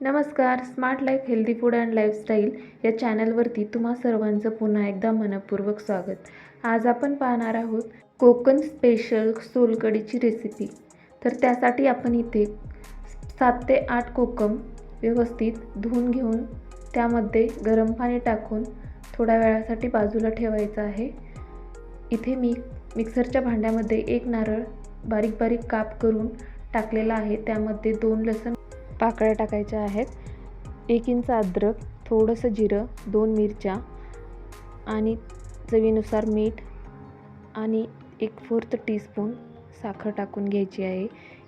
नमस्कार smart life healthy food and lifestyle या चॅनलवरती तुम्हा सर्वांचं पुन्हा एकदा मनपूर्वक स्वागत. आज आपण पाहणार आहोत कोकण स्पेशल सोलकडीची रेसिपी तर त्यासाठी आपण इथे सात ते आठ कोकम व्यवस्थित धुवून घेऊन त्यामध्ये गरम पाणी टाकून थोड्या वेळासाठी बाजूला ठेवायचं आहे. इथे मी मिक्सरच्या भांड्यामध्ये एक नारळ बारीक बारीक काप करून टाकलेला आहे. त्यामध्ये दोन लसण पाकळ्या टाकायच्या आहेत. एक इंच अद्रक थोडंसं जिरं दोन मिरच्या आणि चवीनुसार मीठ आणि एक फोर्थ टीस्पून साखर टाकून घ्यायची आहे.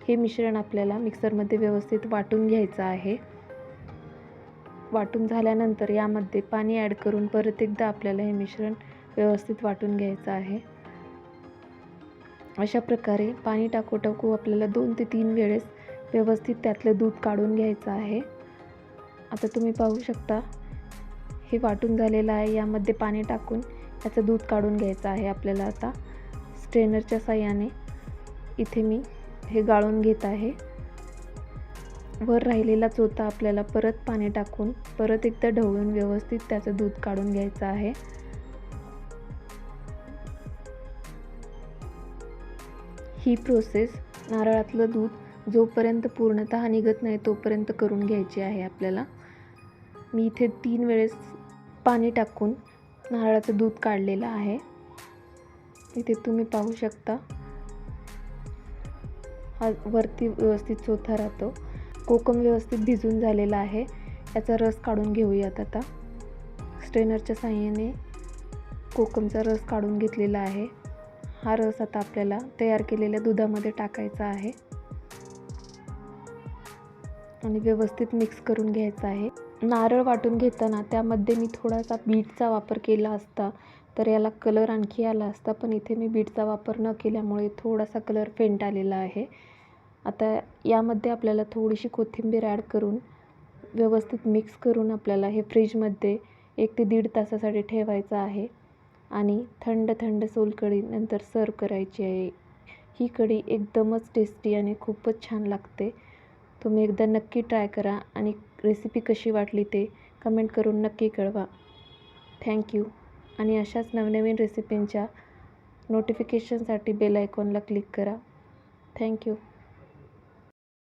हे मिश्रण आपल्याला मिक्सरमध्ये व्यवस्थित वाटून घ्यायचं आहे. वाटून झाल्यानंतर यामध्ये पाणी ॲड करून परत एकदा आपल्याला हे मिश्रण व्यवस्थित वाटून घ्यायचं आहे. अशा प्रकारे पाणी टाकू टाकू आपल्याला दोन ते तीन वेळेस व्यवस्थित त्यातलं दूध काढून घ्यायचं आहे. आता तुम्ही पाहू शकता हे वाटून झालेलं आहे. यामध्ये पाणी टाकून याचं दूध काढून घ्यायचं आहे आपल्याला आता. स्ट्रेनरच्या साह्याने इथे मी हे गाळून घेत आहे. वर राहिलेला चोथा आपल्याला परत पाणी टाकून परत एकदा ढवळून व्यवस्थित त्याचं दूध काढून घ्यायचं आहे. ही प्रोसेस नारळातलं दूध जोपर्यंत पूर्णतः निघत नाही तोपर्यंत करून घ्यायची आहे आपल्याला. मी इथे तीन वेळेस पाणी टाकून नारळाचं दूध काढलेलं आहे. इथे तुम्ही पाहू शकता. हा वरती व्यवस्थित चोथा राहतो. कोकम व्यवस्थित भिजून झालेला आहे. याचा रस काढून घेऊयात आता. स्ट्रेनरच्या साह्याने कोकमचा रस काढून घेतलेला आहे. हा रस आता आपल्याला तयार केलेल्या दुधामध्ये टाकायचा आहे. आणि व्यवस्थित मिक्स करून घ्यायचा आहे. नारळ वाटून घेताना त्यामध्ये मी थोडासा बीटचा वापर केला असता तर याला कलर आणखी आला असता पण इथे मी बीटचा वापर न केल्यामुळे थोडासा कलर फेंट आलेला आहे. आता यामध्ये आपल्याला थोडीशी कोथिंबीर ॲड करून व्यवस्थित मिक्स करून आपल्याला हे फ्रीजमध्ये एक ते दीड तासासाठी ठेवायचं आहे. आणि थंड थंड सोलकढी नंतर सर्व करायची आहे. ही कढी एकदमच टेस्टी आणि खूपच छान लागते. तुम्ही एकदा नक्की ट्राय करा आणि रेसिपी कशी वाटली ते कमेंट करून नक्की कळवा. थँक्यू आणि अशाच नवनवीन रेसिपींच्या नोटिफिकेशनसाठी बेल आयकॉनला क्लिक करा. Thank you